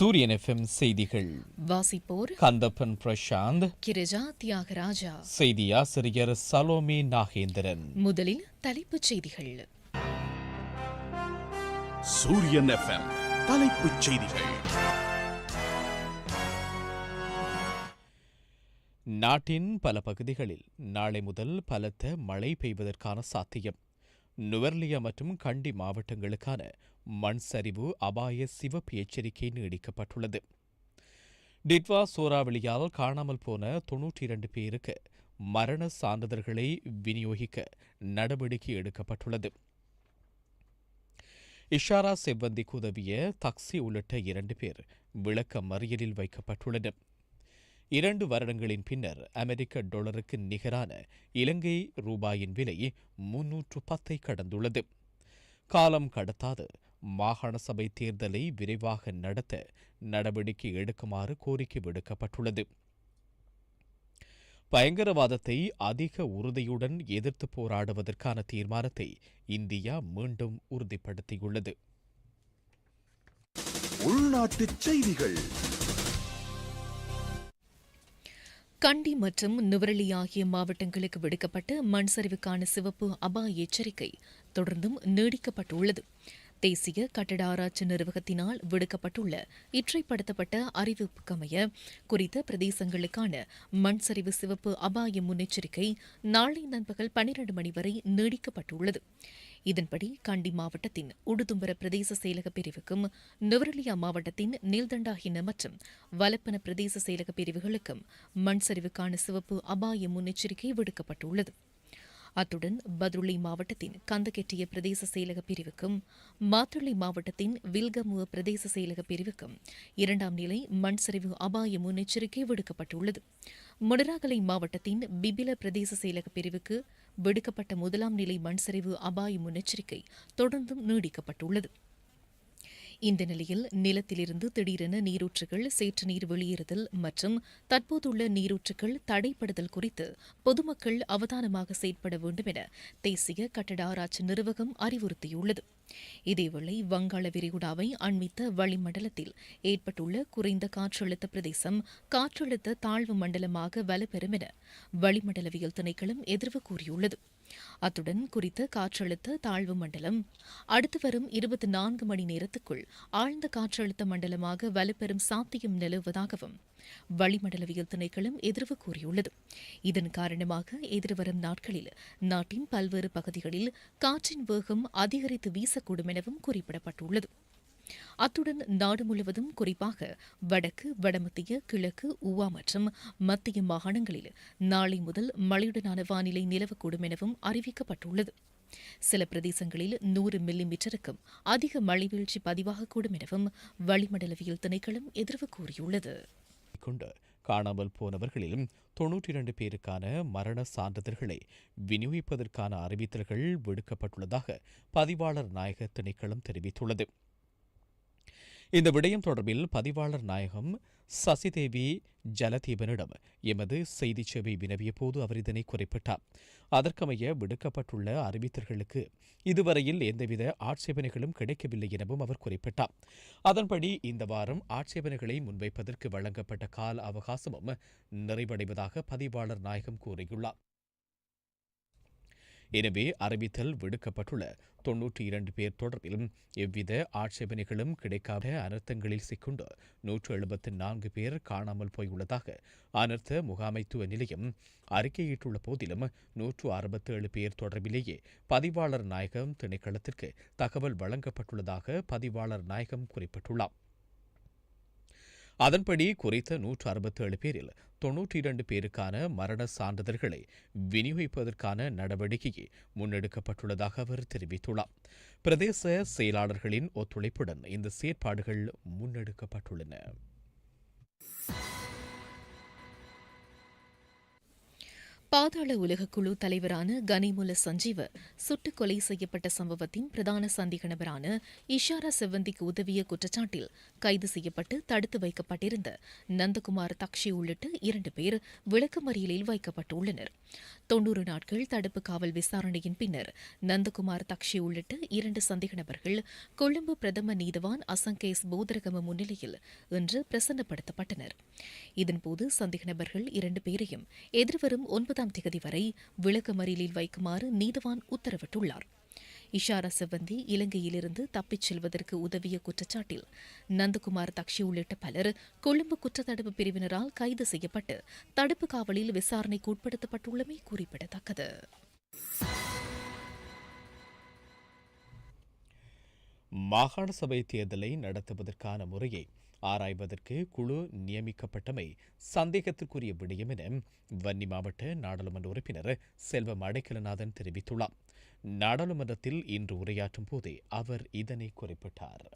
சூரியன் எஃப்எம் செய்திகள். வாசிப்போர் கந்தப்பன் பிரசாந்த். கிரிஜா தியாகராஜா. செய்தி ஆசிரியர் சலோமி நாகேந்திரன். முதலில் தலைப்புச் செய்திகள். சூரியன் எஃப்எம் தலைப்புச் செய்திகள். நாட்டின் பல பகுதிகளில் நாளை முதல் பலத்த மழை பெய்வதற்கான சாத்தியம். நுவர்லியா மற்றும் கண்டி மாவட்டங்களுக்கான மண் சரிவு அபாய சிவப்பு எச்சரிக்கை நீடிக்கப்பட்டுள்ளது. டிட்வா சூறாவளியால் காணாமல் போன தொன்னூற்றி இரண்டு பேருக்கு மரண சான்றிதழ்களை விநியோகிக்க நடவடிக்கை எடுக்கப்பட்டுள்ளது. இஷாரா செவ்வந்திக்கு உதவிய தக்சி உள்ளிட்ட இரண்டு பேர் விளக்க மறியலில் வைக்கப்பட்டுள்ளனர். இரண்டு வருடங்களின் பின்னர் அமெரிக்க டாலருக்கு நிகரான இலங்கை ரூபாயின் விலை முன்னூற்று பத்தை கடந்துள்ளது. காலம் கடத்தாது மாகாண சபை தேர்தலை விரைவாக நடத்த நடவடிக்கை எடுக்குமாறு கோரிக்கை விடுக்கப்பட்டுள்ளது. பயங்கரவாதத்தை அதிக உறுதியுடன் எதிர்த்து போராடுவதற்கான தீர்மானத்தை இந்தியா மீண்டும் உறுதிப்படுத்தியுள்ளது. உள்நாட்டுச் செய்திகள். கண்டி மற்றும் நுவரெலி ஆகிய மாவட்டங்களுக்கு விடுக்கப்பட்ட மண் சரிவுக்கான சிவப்பு அபாய எச்சரிக்கை தொடர்ந்தும் நீடிக்கப்பட்டுள்ளது. தேசிய கட்டட ஆராய்ச்சி நிறுவகத்தினால் விடுக்கப்பட்டுள்ள இற்றைப்படுத்தப்பட்ட அறிவிப்புக்கமைய குறித்த பிரதேசங்களுக்கான மண் சரிவு சிவப்பு அபாய முன்னெச்சரிக்கை நாளை நண்பகல் பனிரண்டு மணி வரை நீடிக்கப்பட்டுள்ளது. இதன்படி கண்டி மாவட்டத்தின் உடுதும்பர பிரதேச செயலக பிரிவுக்கும் நுவரலியா மாவட்டத்தின் நீல்தண்டாகின மற்றும் வலப்பன பிரதேச செயலக பிரிவுகளுக்கும் மண் சரிவுக்கான சிவப்பு அபாய முன்னெச்சரிக்கை விடுக்கப்பட்டுள்ளது. அத்துடன் பத்ருளி மாவட்டத்தின் கந்தகெட்டிய பிரதேச செயலக பிரிவுக்கும் மாத்தளை மாவட்டத்தின் வில்கமுவ பிரதேச செயலக பிரிவுக்கும் இரண்டாம் நிலை மண் சரிவு அபாய முன்னெச்சரிக்கை விடுக்கப்பட்டுள்ளது. முடராகலை மாவட்டத்தின் பிபில பிரதேச செயலக பிரிவுக்கு விடுக்கப்பட்ட முதலாம் நிலை மண் சரிவு அபாய முன்னெச்சரிக்கை தொடர்ந்தும் நீடிக்கப்பட்டுள்ளது. இந்த நிலையில் நிலத்திலிருந்து திடீரென நீரூற்றுகள் சேற்று நீர் வெளியேறுதல் மற்றும் தற்போதுள்ள நீரூற்றுகள் தடைப்படுதல் குறித்து பொதுமக்கள் அவதானமாக செயற்பட வேண்டும் என தேசிய கட்டட ஆராய்ச்சி நிர்வாகம் அறிவுறுத்தியுள்ளது. இதேவேளை வங்காள விரிகுடாவை அண்மித்த வளிமண்டலத்தில் ஏற்பட்டுள்ள குறைந்த காற்றழுத்த பிரதேசம் காற்றழுத்த தாழ்வு மண்டலமாக வலுப்பெறும் என வளிமண்டலவியல் திணைக்களம் எதிர்வு கூறியுள்ளது. அத்துடன் குறித்த காற்றழுத்த தாழ்வு மண்டலம் அடுத்து வரும் இருபத்தி நான்கு மணி நேரத்துக்குள் ஆழ்ந்த காற்றழுத்த மண்டலமாக வலுப்பெறும் சாத்தியம் நிலவுவதாகவும் வளிமண்டலவியல் திணைக்களம் எதிர்வு கூறியுள்ளது. இதன் காரணமாக எதிர்வரும் நாட்களில் நாட்டின் பல்வேறு பகுதிகளில் காற்றின் வேகம் அதிகரித்து வீசக்கூடும் எனவும் குறிப்பிடப்பட்டுள்ளது. அத்துடன் நாடு முழுவதும் குறிப்பாக வடக்கு வடமத்திய கிழக்கு உவா மற்றும் மத்திய மாகாணங்களில் நாளை முதல் மழையுடனான வானிலை நிலவக்கூடும் எனவும் அறிவிக்கப்பட்டுள்ளது. சில பிரதேசங்களில் நூறு மில்லி மீட்டருக்கும் அதிக மழை வீழ்ச்சி பதிவாகக்கூடும் எனவும் வளிமண்டலவியல் திணைக்களம் எதிர்வு கூறியுள்ளது. கொண்டு காணாமல் போனவர்களிலும் தொன்னூற்றி இரண்டு பேருக்கான மரண சான்றிதழ்களை விநியோகிப்பதற்கான அறிவித்தல்கள் விடுக்கப்பட்டுள்ளதாக பதிவாளர் நாயக திணைக்களம் தெரிவித்துள்ளது. இந்த விடயம் தொடர்பில் பதிவாளர் நாயகம் சசிதேவி ஜலதீபனிடம் எமது செய்தி சேவை வினவிய போது அவர் இதனை குறிப்பிட்டார். அதற்கமைய விடுக்கப்பட்டுள்ள அறிவித்தல்களுக்கு இதுவரையில் எந்தவித ஆட்சேபனைகளும் கிடைக்கவில்லை எனவும் அவர் குறிப்பிட்டார். அதன்படி இந்த வாரம் ஆட்சேபனைகளை முன்வைப்பதற்கு வழங்கப்பட்ட கால அவகாசமும் நிறைவடைவதாக பதிவாளர் நாயகம் கூறியுள்ளார். எனவே அறிவித்தல் விடுக்கப்பட்டுள்ள. தொன்னூற்றி இரண்டு பேர் தொடர்பிலும் எவ்வித ஆட்சேபனைகளும் கிடைக்காத அனர்த்தங்களில் சிக்குண்டு நூற்று எழுபத்து நான்கு பேர் காணாமல் போயுள்ளதாக அனர்த்த முகாமைத்துவ நிலையம் அறிக்கையிட்டுள்ள போதிலும் நூற்று அறுபத்தேழு பேர் தொடர்பிலேயே பதிவாளர் நாயகம் திணைக்களத்திற்கு தகவல் வழங்கப்பட்டுள்ளதாக பதிவாளர் நாயகம் குறிப்பிட்டுள்ளார். அதன்படி குறித்த நூற்று அறுபத்தேழு பேரில் தொன்னூற்றி இரண்டு பேருக்கான மரண சான்றிதழ்களை விநியோகிப்பதற்கான நடவடிக்கையை முன்னெடுக்கப்பட்டுள்ளதாக அவர் தெரிவித்துள்ளார். பிரதேச செயலாளர்களின் ஒத்துழைப்புடன் இந்த செயற்பாடுகள் முன்னெடுக்கப்பட்டுள்ளன. பாதாள உலக குழு தலைவரான கனிமுல சஞ்சீவ சுட்டுக் கொலை செய்யப்பட்ட சம்பவத்தின் பிரதான சந்தேக நபரான இஷாரா செவ்வந்திக்கு உதவிய குற்றச்சாட்டில் கைது செய்யப்பட்டு தடுத்து வைக்கப்பட்டிருந்த நந்தகுமார் தக்ஷி உள்ளிட்ட இரண்டு பேர் விளக்கமறியலில் வைக்கப்பட்டுள்ளனர். தொன்னூறு நாட்கள் தடுப்பு காவல் விசாரணையின் பின்னர் நந்தகுமார் தக்ஷி உள்ளிட்ட இரண்டு சந்தேக நபர்கள் கொழும்பு பிரதம நீதவான் அசங்கேஸ் போதரகம முன்னிலையில் இன்று பிரசன்னப்படுத்தப்பட்டனர். இதன்போது சந்தேக நபர்கள் இரண்டு பேரையும் எதிர்வரும் ஒன்பதாம் திகதி வரை விளக்கமறியலில் வைக்குமாறு நீதவான் உத்தரவிட்டுள்ளார். இஷாரா செவ்வந்தி இலங்கையிலிருந்து தப்பிச் செல்வதற்கு உதவிய குற்றச்சாட்டில் நந்தகுமார் தக்ஷி உள்ளிட்ட பலர் கொழும்பு குற்றத்தடுப்பு பிரிவினரால் கைது செய்யப்பட்டு தடுப்பு காவலில் விசாரணைக்கு உட்படுத்தப்பட்டுள்ளமை குறிப்பிடத்தக்கது. மாகாண சபை தேர்தலை நடத்துவதற்கான முறையை ஆராய்வதற்கு குழு நியமிக்கப்பட்டமை சந்தேகத்திற்குரிய விடயம் என வன்னி மாவட்ட நாடாளுமன்ற உறுப்பினர் செல்வம் அடைக்கலநாதன் தெரிவித்துள்ளார். நாடாளுமன்றத்தில் இன்று உரையாற்றும் போதே அவர் இதனை குறிப்பிட்டார்.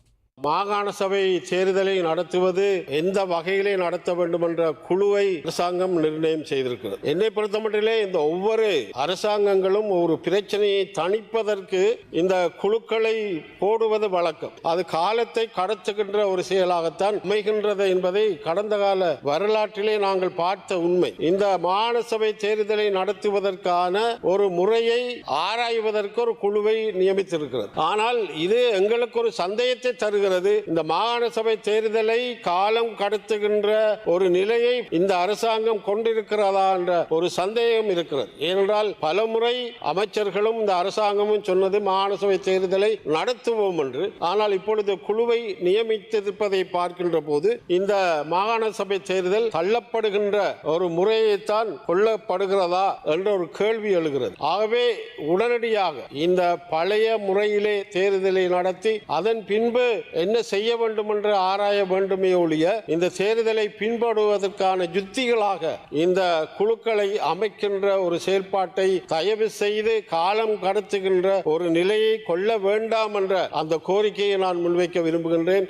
மாகாண சபை தேர்தலை நடத்துவது எந்த வகையிலே நடத்த வேண்டும் என்ற குழுவை அரசாங்கம் நிர்ணயம் செய்திருக்கிறது. என்னை பொறுத்தமட்டிலே இந்த ஒவ்வொரு அரசாங்கங்களும் ஒரு பிரச்சனையை தணிப்பதற்கு இந்த குழுக்களை போடுவது வழக்கம். அது காலத்தை கடத்துகின்ற ஒரு செயலாகத்தான் அமைகின்றது என்பதை கடந்த கால வரலாற்றிலே நாங்கள் பார்த்த உண்மை. இந்த மாகாண சபை தேர்தலை நடத்துவதற்கான ஒரு முறையை ஆராய்வதற்கு ஒரு குழுவை நியமித்திருக்கிறது. ஆனால் இது எங்களுக்கு ஒரு சந்தேகத்தை தருகிறது. இந்த மாகாண சபை தேர்தலை காலம் கடத்துகின்ற ஒரு நிலையை இந்த அரசாங்கம் கொண்டிருக்கிறதா என்ற ஒரு சந்தேகம் இருக்கிறது. ஏனென்றால் பலமுறை அமைச்சர்களும் இந்த அரசாங்கமும் சொன்னது மாகாண சபை தேர்தலை நடத்துவோம் என்று. ஆனால் இப்பொழுது குழுவை நியமித்திருப்பதை பார்க்கின்ற போது இந்த மாகாண சபை தேர்தல் தள்ளப்படுகின்ற ஒரு முறையைத்தான் கொள்ளப்படுகிறதா என்ற ஒரு கேள்வி எழுகிறது. ஆகவே உடனடியாக இந்த பழைய முறையிலே தேர்தலை நடத்தி அதன் பின்பு என்ன செய்ய வேண்டும் என்று ஆராய வேண்டுமே ஒழிய இந்த தேர்தலை பின்படுவதற்கான யுத்திகளாக இந்த குழுக்களை அமைக்கின்ற ஒரு செயல்பாட்டை தயவு செய்து காலம் கடத்துகின்ற ஒரு நிலையை கொள்ள வேண்டாம் என்ற அந்த கோரிக்கையை நான் முன்வைக்க விரும்புகின்றேன்.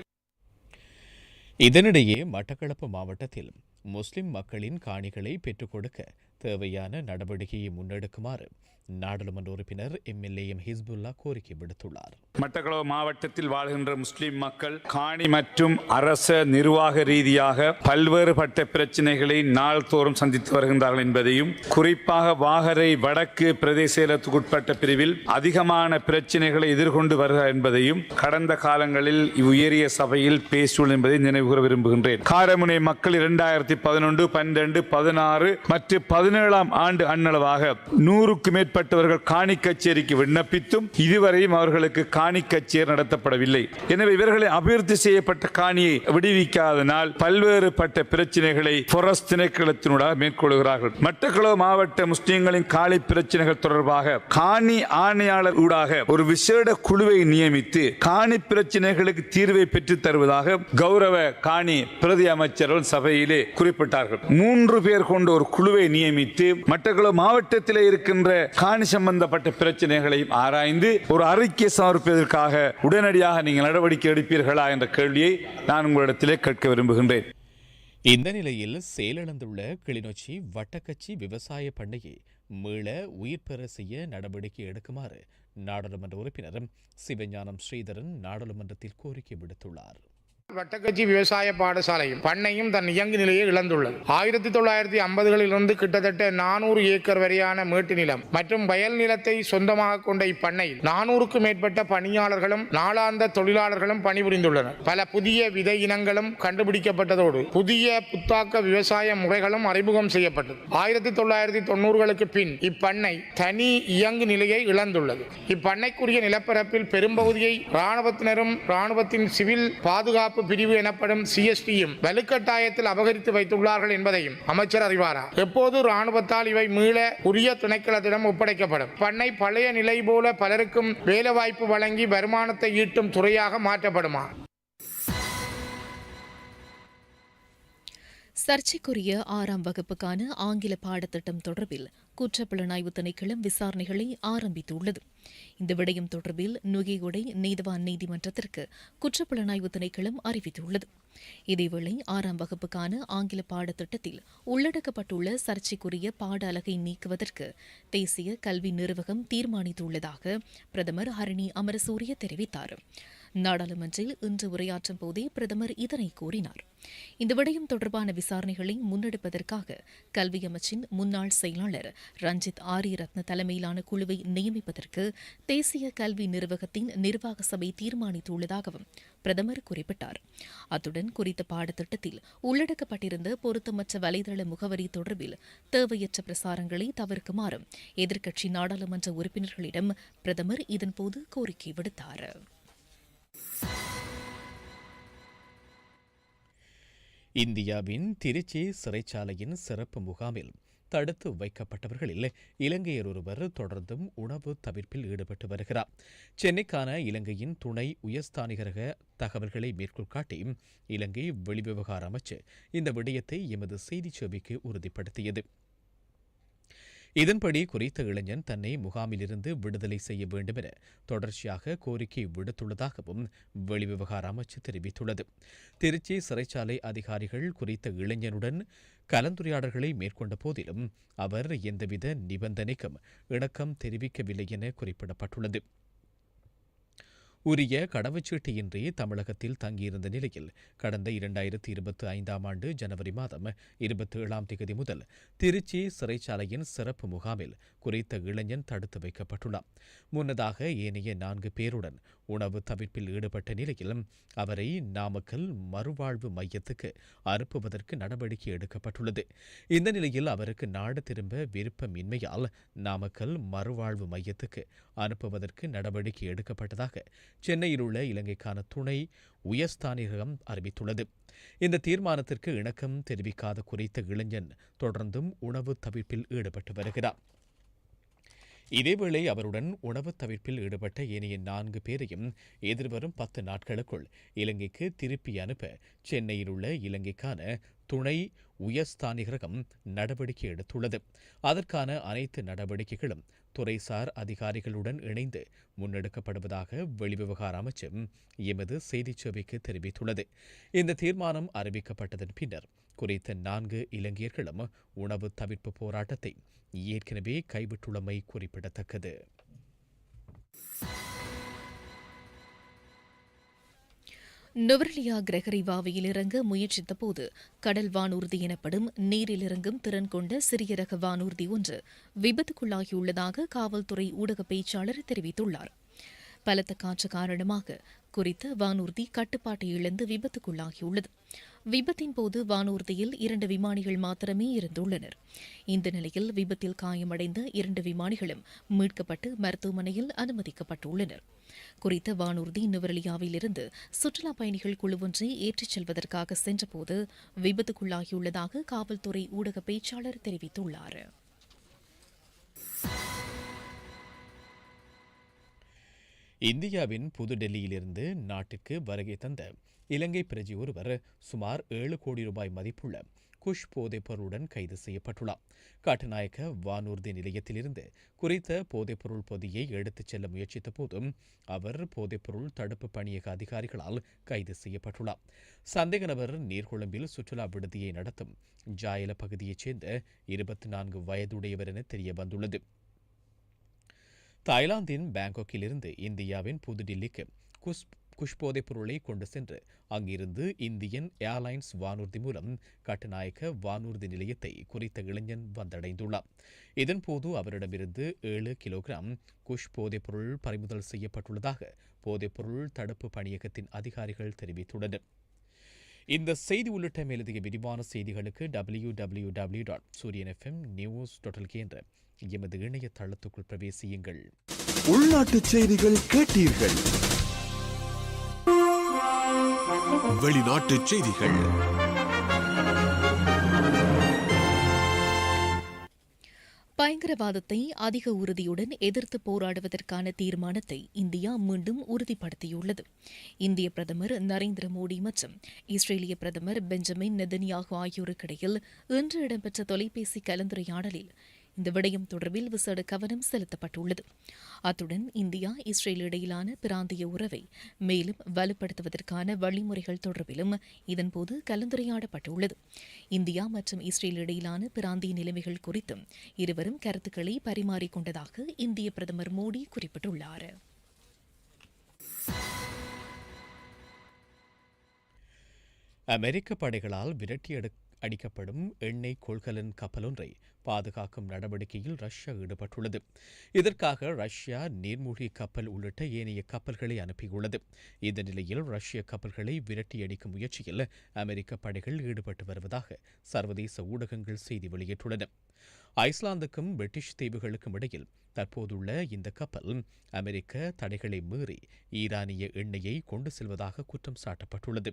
இதனிடையே மட்டக்களப்பு மாவட்டத்தில் முஸ்லிம் மக்களின் காணிகளை பெற்றுக் கொடுக்க தேவையான நடவடிக்கையை முன்னெடுக்குமாறு நாடாளுமன்ற உறுப்பினர் எம்எல்ஏ எம் ஹிஸ்புல்லா கோரிக்கை விடுத்துள்ளார். மட்டக்களவு மாவட்டத்தில் வாழ்கின்ற முஸ்லிம் மக்கள் காணி மற்றும் அரச நிர்வாக ரீதியாக பல்வேறுபட்ட பிரச்சினைகளை நாள்தோறும் சந்தித்து வருகின்றார்கள் என்பதையும் குறிப்பாக வாகரை வடக்கு பிரதேசத்துக்குட்பட்ட பிரிவில் அதிகமான பிரச்சினைகளை எதிர்கொண்டு வருகிறார் என்பதையும் கடந்த காலங்களில் உயரிய சபையில் பேசியுள்ள என்பதை நினைவுகூர விரும்புகின்றேன். காரமுனை மக்கள் இரண்டாயிரத்தி பதினொன்று பன்னிரண்டு பதினாறு மற்றும் பதினேழாம் ஆண்டு அன்னளவாக நூறுக்கு மேற்பட்டவர்கள் காணி கச்சேரிக்கு விண்ணப்பித்தும் இதுவரையும் அவர்களுக்கு காணி கச்சேரி நடத்தப்படவில்லை. எனவே இவர்களை அபிவிருத்தி செய்யப்பட்ட காணியை விடுவிக்காதனால் பல்வேறுபட்ட பிரச்சனைகளை forest திணைக்களத்தினூடாக மேற்கொள்கிறார்கள். மட்டக்களவு மாவட்ட முஸ்லிம்களின் காலி பிரச்சனைகள் தொடர்பாக காணி ஆணையாளர் ஊடாக ஒரு விசேட குழுவை நியமித்து காணி பிரச்சனைகளுக்கு தீர்வை பெற்றுத் தருவதாக கௌரவ காணி பிரதி அமைச்சர்கள் சபையிலே குறிப்பிட்டார்கள். மூன்று பேர் கொண்ட ஒரு குழுவை நியமித்து மட்டக்களவு மாவட்டத்தில் இருக்கின்ற காணி சம்பந்தப்பட்ட பிரச்சனைகளையும் ஆராய்ந்து ஒரு அறிக்கை சமர்ப்பதற்காக உடனடியாக நீங்கள் நடவடிக்கை எடுப்பீர்களா என்ற கேள்வியை நான் உங்களிடத்திலே கேட்க விரும்புகின்றேன். இந்த நிலையில் செயலிழந்துள்ள கிளிநொச்சி வட்டக்கச்சி விவசாய பண்ணையை மீள உயிர் பெற செய்ய நடவடிக்கை எடுக்குமாறு நாடாளுமன்ற உறுப்பினரும் சிவஞானம் ஸ்ரீதரன் நாடாளுமன்றத்தில் கோரிக்கை விடுத்துள்ளார். வட்டக்கச்சி விவசாய பாடசாலையும் பண்ணையும் தன் இயங்கு நிலையை இழந்துள்ளது. ஆயிரத்தி தொள்ளாயிரத்தி ஐம்பதுகளிலிருந்து கிட்டத்தட்ட நானூறு ஏக்கர் வரையான மேட்டு நிலம் மற்றும் வயல் நிலத்தை சொந்தமாக கொண்ட இப்பண்ணையில் நானூறுக்கும் மேற்பட்ட பணியாளர்களும் நாளாந்த தொழிலாளர்களும் பணிபுரிந்துள்ளனர். பல புதிய விதை இனங்களும் கண்டுபிடிக்கப்பட்டதோடு புதிய புத்தாக்க விவசாய முறைகளும் அறிமுகம் செய்யப்பட்டது. ஆயிரத்தி தொள்ளாயிரத்தி தொண்ணூறுகளுக்கு பின் இப்பண்ணை தனி இயங்கு நிலையை இழந்துள்ளது. இப்பண்ணைக்குரிய நிலப்பரப்பில் பெரும்பகுதியை இராணுவத்தினரும் இராணுவத்தின் சிவில் பாதுகாப்பு பிரிவு எனப்படும் சிஎஸ்டியும் வலுக்கட்டாயத்தில் அபகரித்து வைத்துள்ளார்கள் என்பதையும் அமைச்சர் அறிவாரா? எப்போது இராணுவத்தால் இவை மீள உரிய துணைக்களத்திடம் ஒப்படைக்கப்படும்? பண்ணை பழைய நிலை போல பலருக்கும் வேலைவாய்ப்பு வழங்கி வருமானத்தை ஈட்டும் துறையாக மாற்றப்படுமா? சர்ச்சைக்குரிய ஆறாம் வகுப்புக்கான ஆங்கில பாடத்திட்டம் தொடர்பில் குற்றப்புலனாய்வு திணைக்களம் விசாரணைகளை ஆரம்பித்துள்ளது. இந்த விடயம் தொடர்பில் நுகையுடை நீதவான் நீதிமன்றத்திற்கு குற்றப்புலனாய்வு திணைக்களம் அறிவித்துள்ளது. இதேவேளை ஆறாம் வகுப்புக்கான ஆங்கில பாடத்திட்டத்தில் உள்ளடக்கப்பட்டுள்ள சர்ச்சைக்குரிய பாட அலகை நீக்குவதற்கு தேசிய கல்வி நிறுவகம் தீர்மானித்துள்ளதாக பிரதமர் ஹரணி அமரசூரிய தெரிவித்தார். நாடாளுமன்றில் இன்று உரையாற்றும் போதே பிரதமர் இதனை கூறினார். இந்த விடயம் தொடர்பான விசாரணைகளை முன்னெடுப்பதற்காக கல்வி அமைச்சின் முன்னாள் செயலாளர் ரஞ்சித் ஆரியரத்ன தலைமையிலான குழுவை நியமிப்பதற்கு தேசிய கல்வி நிர்வாகத்தின் நிர்வாக சபை தீர்மானித்துள்ளதாகவும் பிரதமர் குறிப்பிட்டார். அத்துடன் குறித்த பாடத்திட்டத்தில் உள்ளடக்கப்பட்டிருந்த பொருத்தமற்ற வலைதள முகவரி தொடர்பில் தேவையற்ற பிரசாரங்களை தவிர்க்குமாறும் எதிர்க்கட்சி நாடாளுமன்ற உறுப்பினர்களிடம் பிரதமர் இதன்போது கோரிக்கை விடுத்தார். இந்தியாவின் திருச்சி சிறைச்சாலையின் சிறப்பு முகாமில் தடுத்து வைக்கப்பட்டவர்களில் இலங்கையர் ஒருவர் தொடர்ந்தும் உணவு தவிர்ப்பில் ஈடுபட்டு வருகிறார். சென்னைக்கான இலங்கையின் துணை உயர்ஸ்தானிகரக தகவல்களை மேற்கோள் காட்டி இலங்கை வெளிவிவகார அமைச்சு இந்த விடயத்தை எமது செய்திச் சேவைக்கு உறுதிப்படுத்தியது. இதன்படி குறித்த இளைஞன் தன்னை முகாமிலிருந்து விடுதலை செய்ய வேண்டும் என தொடர்ச்சியாக கோரிக்கை விடுத்துள்ளதாகவும் வெளிவிவகார அமைச்சு தெரிவித்துள்ளது. திருச்சி சிறைச்சாலை அதிகாரிகள் குறித்த இளைஞனுடன் கலந்துரையாடல்களை மேற்கொண்ட போதிலும் அவர் எந்தவித நிபந்தனைக்கும் இணக்கம் தெரிவிக்கவில்லை என குறிப்பிடப்பட்டுள்ளது. உரிய கடவுச்சீட்டையின்றி தமிழகத்தில் தங்கியிருந்த நிலையில் கடந்த இரண்டாயிரத்தி இருபத்தி ஐந்தாம் ஆண்டு ஜனவரி மாதம் இருபத்தி ஏழாம் தேதி முதல் திருச்சி சிறைச்சாலையின் சிறப்பு முகாமில் குறித்த இளைஞன் தடுத்து வைக்கப்பட்டுள்ளார் முன்னதாக ஏனைய நான்கு பேருடன் உணவு தவிர்ப்பில் ஈடுபட்ட நிலையில் அவரை நாமக்கல் மறுவாழ்வு மையத்துக்கு அனுப்புவதற்கு நடவடிக்கை எடுக்கப்பட்டுள்ளது. இந்த நிலையில் அவருக்கு நாடு திரும்ப விருப்பமின்மையால் நாமக்கல் மறுவாழ்வு மையத்துக்கு அனுப்புவதற்கு நடவடிக்கை எடுக்கப்பட்டதாக சென்னையில் உள்ள இலங்கைக்கான துணை உயர்ஸ்தானிகம் அறிவித்துள்ளது. இந்த தீர்மானத்திற்கு இணக்கம் தெரிவிக்காத குறித்த இளைஞன் தொடர்ந்தும் உணவு தவிர்ப்பில் ஈடுபட்டு வருகிறார். இதேவேளை அவருடன் உணவு தவிர்ப்பில் ஈடுபட்ட ஏனைய நான்கு பேரையும் எதிர்வரும் பத்து நாட்களுக்குள் இலங்கைக்கு திருப்பி அனுப்ப சென்னையில் உள்ள இலங்கைக்கான துணை உயர்ஸ்தானிகரகம் நடவடிக்கை எடுத்துள்ளது. அதற்கான அனைத்து நடவடிக்கைகளும் துறைசார் அதிகாரிகளுடன் இணைந்து முன்னெடுக்கப்படுவதாக வெளிவிவகார அமைச்சர் எமது செய்திச் சேவைக்கு தெரிவித்துள்ளது. இந்த தீர்மானம் அறிவிக்கப்பட்டதன் பின்னர் குறித்த நான்கு இலங்கையர்களும் உணவு தவிர்ப்பு போராட்டத்தை ஏற்கனவே கைவிட்டுள்ளமை குறிப்பிடத்தக்கது. நுவர்லியா கிரகரி வாவையில் இறங்க முயற்சித்த போது கடல் வானூர்தி எனப்படும் நீரில் இறங்கும் திறன் கொண்ட சிறிய ரக வானூர்தி ஒன்று விபத்துக்குள்ளாகியுள்ளதாக காவல்துறை ஊடக பேச்சாளர் தெரிவித்துள்ளார். பலத்த காற்று காரணமாக குறித்த வானூர்தி கட்டுப்பாட்டை இழந்து விபத்துக்குள்ளாகியுள்ளது. விபத்தின் போது வானூர்தியில் இரண்டு விமானிகள் மாத்திரமே இருந்துள்ளனர். இந்த நிலையில் விபத்தில் காயமடைந்த இரண்டு விமானிகளும் மீட்கப்பட்டு மருத்துவமனையில் அனுமதிக்கப்பட்டுள்ளனர். குறித்த வானூர்தி நுவரலியாவிலிருந்து சுற்றுலா பயணிகள் குழு ஒன்றை ஏற்றிச் செல்வதற்காக சென்றபோது விபத்துக்குள்ளாகியுள்ளதாக காவல்துறை ஊடக பேச்சாளர் தெரிவித்துள்ளார். இந்தியாவின் புதுடெல்லியிலிருந்து நாட்டிற்கு வருகை தந்த இலங்கை பிரஜி ஒருவர் சுமார் ஏழு கோடி ரூபாய் மதிப்புள்ள குஷ் போதைப்பொருளுடன் கைது செய்யப்பட்டுள்ளார். காட்டுநாயக்க வானூர்தி நிலையத்திலிருந்து குறித்த போதைப்பொருள் பொதியை எடுத்துச் செல்ல முயற்சித்த போதும் அவர் போதைப்பொருள் தடுப்பு பணியக அதிகாரிகளால் கைது செய்யப்பட்டுள்ளார். சந்தேக நபர் நீர்கொழும்பில் சுற்றுலா விடுதியை நடத்தும் ஜாயல பகுதியைச் சேர்ந்த இருபத்தி நான்கு வயதுடையவர் என தெரிய வந்துள்ளது தாய்லாந்தின் பாங்காக்கிலிருந்து இந்தியாவின் புதுடில்லிக்கு குஷ் குஷ் போதைப் பொருளை கொண்டு சென்று அங்கிருந்து இந்தியன் ஏர்லைன்ஸ் வானூர்தி மூலம் கட்டுநாயக்க வானூர்தி நிலையத்தை குறித்த இளைஞன் வந்தடைந்துள்ளார் இதன்போது அவரிடமிருந்து ஏழு கிலோகிராம் குஷ் போதைப் பொருள் பறிமுதல் செய்யப்பட்டுள்ளதாக போதைப்பொருள் தடுப்பு பணியகத்தின் அதிகாரிகள் தெரிவித்துள்ளனர். இந்த செய்தி உள்ளிட்ட மேலதிக விரிவான செய்திகளுக்கு W W W dot Sooriyan FM news dot LK என்ற எமது இணையதளத்துக்குள் பிரவேசியுங்கள். உள்நாட்டு செய்திகள் கேட்டீர்கள். வெளிநாட்டு செய்திகள். பயங்கரவாதத்தை அதிக உறுதியுடன் எதிர்த்து போராடுவதற்கான தீர்மானத்தை இந்தியா மீண்டும் உறுதிப்படுத்தியுள்ளது. இந்திய பிரதமர் நரேந்திர மோடி மற்றும் இஸ்ரேலிய பிரதமர் பெஞ்சமின் நெதன்யாகு ஆகியோருக்கிடையில் இன்று இடம்பெற்ற தொலைபேசி கலந்துரையாடலில் இந்த விடயம் தொடர்பில் விசேட கவனம் செலுத்தப்பட்டுள்ளது. அத்துடன் இந்தியா இஸ்ரேல் இடையிலான பிராந்திய உறவை மேலும் வலுப்படுத்துவதற்கான வழிமுறைகள் தொடர்பிலும் இதன்போது கலந்துரையாடப்பட்டுள்ளது. இந்தியா மற்றும் இஸ்ரேல் இடையிலான பிராந்திய நிலைமைகள் குறித்தும் இருவரும் கருத்துக்களை பரிமாறிக்கொண்டதாக இந்திய பிரதமர் மோடி குறிப்பிட்டுள்ளார். அமெரிக்க படைகளால் விரட்டியெடுக்க அடிக்கப்படும் எண்ணெய் கொள்கலன் கப்பலொன்றை பாதுகாக்கும் நடவடிக்கையில் ரஷ்யா ஈடுபட்டுள்ளது. இதற்காக ரஷ்யா நீர்மூழ்கி கப்பல் உள்ளிட்ட ஏனைய கப்பல்களை அனுப்பியுள்ளது. இந்த நிலையில் ரஷ்ய கப்பல்களை விரட்டியடிக்கும் முயற்சியில் அமெரிக்க படைகள் ஈடுபட்டு வருவதாக சர்வதேச ஊடகங்கள் செய்தி வெளியிட்டுள்ளன. ஐஸ்லாந்துக்கும் பிரிட்டிஷ் தீவுகளுக்கும் இடையில் தற்போதுள்ள இந்த கப்பல் அமெரிக்க தடைகளை மீறி ஈரானிய எண்ணெயை கொண்டு செல்வதாக குற்றம் சாட்டப்பட்டுள்ளது.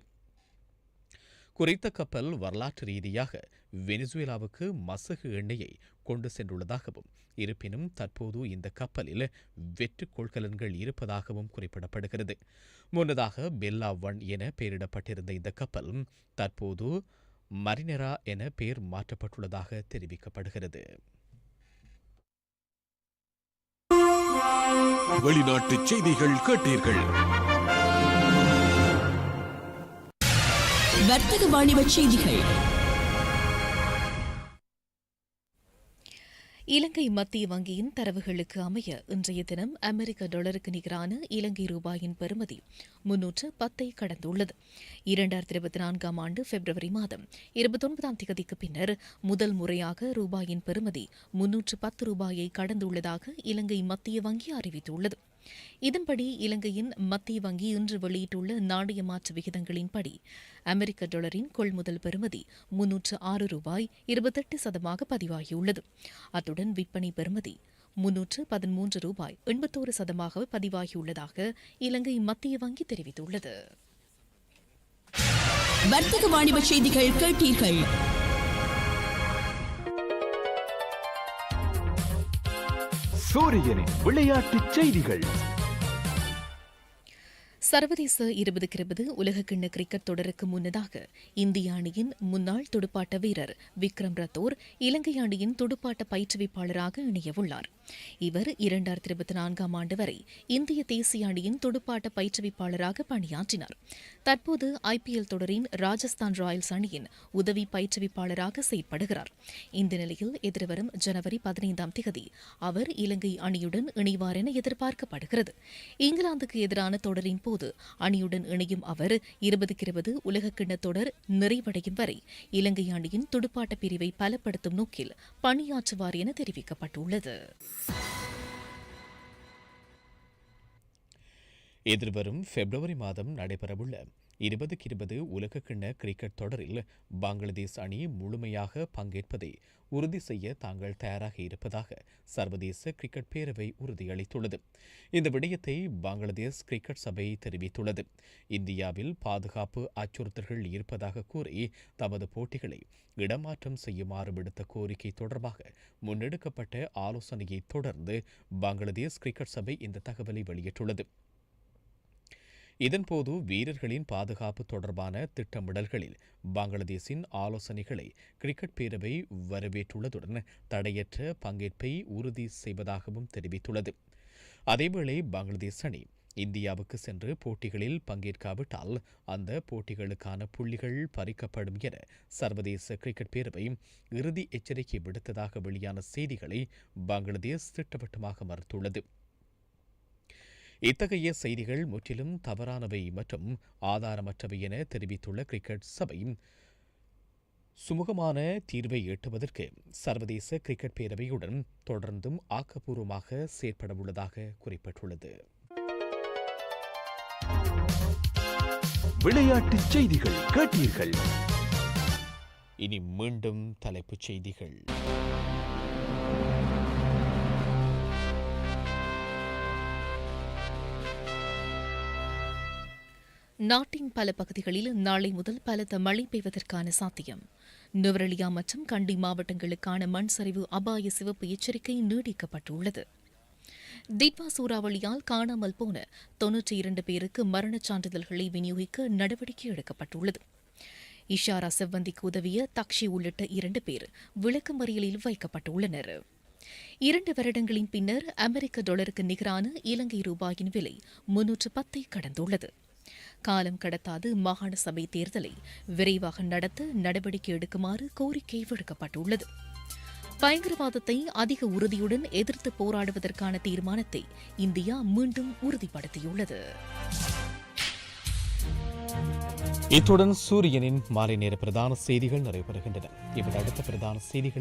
குறித்த கப்பல் வரலாற்று ரீதியாக வெனிசுவேலாவுக்கு மசகு எண்ணெயை கொண்டு சென்றுள்ளதாகவும் இருப்பினும் தற்போது இந்த கப்பலில் வெற்று கொள்கலன்கள் இருப்பதாகவும் குறிப்பிடப்படுகிறது. முன்னதாக பெல்லா ஒன் என பெயரிடப்பட்டிருந்த இந்த கப்பல் தற்போது மரினரா என பெயர் மாற்றப்பட்டுள்ளதாக தெரிவிக்கப்படுகிறது. வெளிநாட்டு செய்திகள் கேட்டீர்கள். வர்த்தக வாணிபச் செய்திகள். இலங்கை மத்திய வங்கியின் தரவுகளுக்கு அமைய இன்றைய தினம் அமெரிக்க டாலருக்கு நிகரான இலங்கை ரூபாயின் பெறுமதி முன்னூற்று பத்தை கடந்துள்ளது. இரண்டாயிரத்தி இருபத்தி நான்காம் ஆண்டு பிப்ரவரி மாதம் இருபத்தொன்பதாம் தேதிக்கு பின்னர் முதல் முறையாக ரூபாயின் பெறுமதி முன்னூற்று பத்து ரூபாயை கடந்துள்ளதாக இலங்கை மத்திய வங்கி அறிவித்துள்ளது. இதன்படி இலங்கையின் மத்திய வங்கி இன்று வெளியிட்டுள்ள நாணய மாற்று விகிதங்களின்படி அமெரிக்க டாலரின் கொள்முதல் பெறுமதி முன்னூற்று ஆறு ரூபாய் இருபத்தெட்டு சதமாக பதிவாகியுள்ளது. அத்துடன் விற்பனை பெறுமதி முன்னூற்று பதிமூன்று ரூபாய் எண்பத்தோரு சதமாக பதிவாகியுள்ளதாக இலங்கை மத்திய வங்கி தெரிவித்துள்ளது. வர்த்தக வாணிப செய்திகள் கேட்டீர்கள். சூரியனின் விளையாட்டுச் செய்திகள். சர்வதேச இருபதுக்கு இருபது உலகக்கிண்ண கிரிக்கெட் தொடருக்கு முன்னதாக இந்திய அணியின் முன்னாள் துடுப்பாட்ட வீரர் விக்ரம் ரத்தோர் இலங்கை அணியின் துடுப்பாட்ட பயிற்றுவிப்பாளராக இணையவுள்ளார். இவர் இரண்டாயிரத்தி இருபத்தி நான்காம் ஆண்டு வரை இந்திய தேசிய அணியின் துடுப்பாட்ட பயிற்றுவிப்பாளராக பணியாற்றினார். தற்போது ஐபிஎல் தொடரின் ராஜஸ்தான் ராயல்ஸ் அணியின் உதவி பயிற்றுவிப்பாளராக செயற்படுகிறார். இந்த நிலையில் எதிர்வரும் ஜனவரி பதினைந்தாம் தேதி அவர் இலங்கை அணியுடன் இணைவார் என எதிர்பார்க்கப்படுகிறது. இங்கிலாந்துக்கு எதிரான தொடரின் போது அணியுடன் இணையும் அவர் இருபதுக்கு இருபது உலகக்கிண்ண தொடர் நிறைவடையும் வரை இலங்கை அணியின் துடுப்பாட்ட பிரிவை பலப்படுத்தும் நோக்கில் பணியாற்றுவார் என தெரிவிக்கப்பட்டுள்ளது. எதிர்வரும் பிப்ரவரி மாதம் நடைபெறவுள்ள இருபதுக்கு இருபது உலகக்கிண்ண கிரிக்கெட் தொடரில் பங்களாதேஷ் அணி முழுமையாக பங்கேற்பதை உறுதி செய்ய தாங்கள் தயாராக இருப்பதாக சர்வதேச கிரிக்கெட் பேரவை உறுதியளித்துள்ளது. இந்த விடயத்தை பங்களாதேஷ் கிரிக்கெட் சபை தெரிவித்துள்ளது. இந்தியாவில் பாதுகாப்பு அச்சுறுத்தல்கள் இருப்பதாக கூறி தமது போட்டிகளை இடமாற்றம் செய்யுமாறு விடுத்த கோரிக்கை தொடர்பாக முன்னெடுக்கப்பட்ட ஆலோசனையை தொடர்ந்து பங்களாதேஷ் கிரிக்கெட் சபை இந்த தகவலை வெளியிட்டுள்ளது. இதன்போது வீரர்களின் பாதுகாப்பு தொடர்பான திட்டமிடல்களில் பங்களாதேஷின் ஆலோசனைகளை கிரிக்கெட் பேரவை வரவேற்றுள்ளதுடன் தடையற்ற பங்கேற்பை உறுதி செய்வதாகவும் தெரிவித்துள்ளது. அதேவேளை பங்களாதேஷ் அணி இந்தியாவுக்கு சென்று போட்டிகளில் பங்கேற்காவிட்டால் அந்த போட்டிகளுக்கான புள்ளிகள் பறிக்கப்படும் என சர்வதேச கிரிக்கெட் பேரவை இறுதி எச்சரிக்கை விடுத்ததாக வெளியான செய்திகளை பங்களாதேஷ் திட்டவட்டமாக மறுத்துள்ளது. இத்தகைய செய்திகள் முற்றிலும் தவறானவை மற்றும் ஆதாரமற்றவை என தெரிவித்துள்ள கிரிக்கெட் சபை சுமூகமான தீர்வை எட்டுவதற்கு சர்வதேச கிரிக்கெட் பேரவையுடன் தொடர்ந்தும் ஆக்கப்பூர்வமாக செயற்பட உள்ளதாக குறிப்பிட்டுள்ளது. விளையாட்டுச் செய்திகள் கேட்டீர்கள். இனி மீண்டும் தலைப்புச் செய்திகள். நாட்டின் பல பகுதிகளில் நாளை முதல் பலத்த மழை பெய்வதற்கான சாத்தியம். நுவரெலியா மற்றும் கண்டி மாவட்டங்களுக்கான மண் சரிவு அபாய சிவப்பு எச்சரிக்கை நீடிக்கப்பட்டுள்ளது. திட்வா சூறாவளியால் காணாமல் போன தொன்னூற்றி இரண்டு பேருக்கு மரணச் சான்றிதழ்களை விநியோகிக்க நடவடிக்கை எடுக்கப்பட்டுள்ளது. இஷாரா செவ்வந்திக்கு உதவிய தக்ஷி உள்ளிட்ட இரண்டு பேர் விளக்கமறியலில் வைக்கப்பட்டுள்ளனர். இரண்டு வருடங்களின் பின்னர் அமெரிக்க டாலருக்கு நிகரான இலங்கை ரூபாயின் விலை முன்னூற்று பத்தை கடந்துள்ளது. காலம் கடத்தாது மாகாண சபை தேர்தலை விரைவாக நடத்த நடவடிக்கை எடுக்குமாறு கோரிக்கை விடுக்கப்பட்டுள்ளது. பயங்கரவாதத்தை அதிக உறுதியுடன் எதிர்த்து போராடுவதற்கான தீர்மானத்தை இந்தியா மீண்டும் உறுதிப்படுத்தியுள்ளது. இத்துடன் சூரியனின் மாலை நேர பிரதான செய்திகள் நிறைவு பெறுகின்றன இவர் அடுத்த பிரதான செய்திகளை